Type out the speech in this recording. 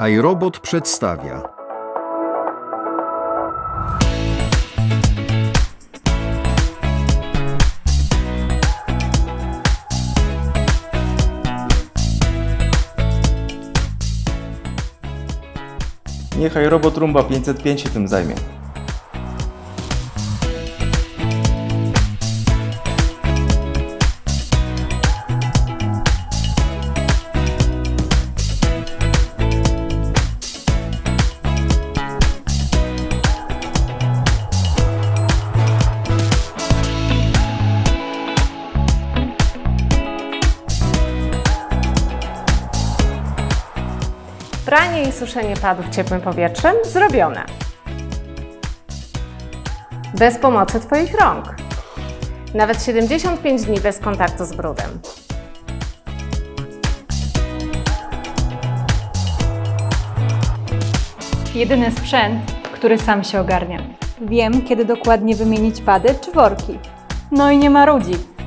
iRobot przedstawia Niechaj robot Rumba 505 się tym zajmie. Pranie i suszenie padów ciepłym powietrzem zrobione. Bez pomocy Twoich rąk. Nawet 75 dni bez kontaktu z brudem. Jedyny sprzęt, który sam się ogarnia. Wiem, kiedy dokładnie wymienić pady czy worki. No i nie ma ludzi.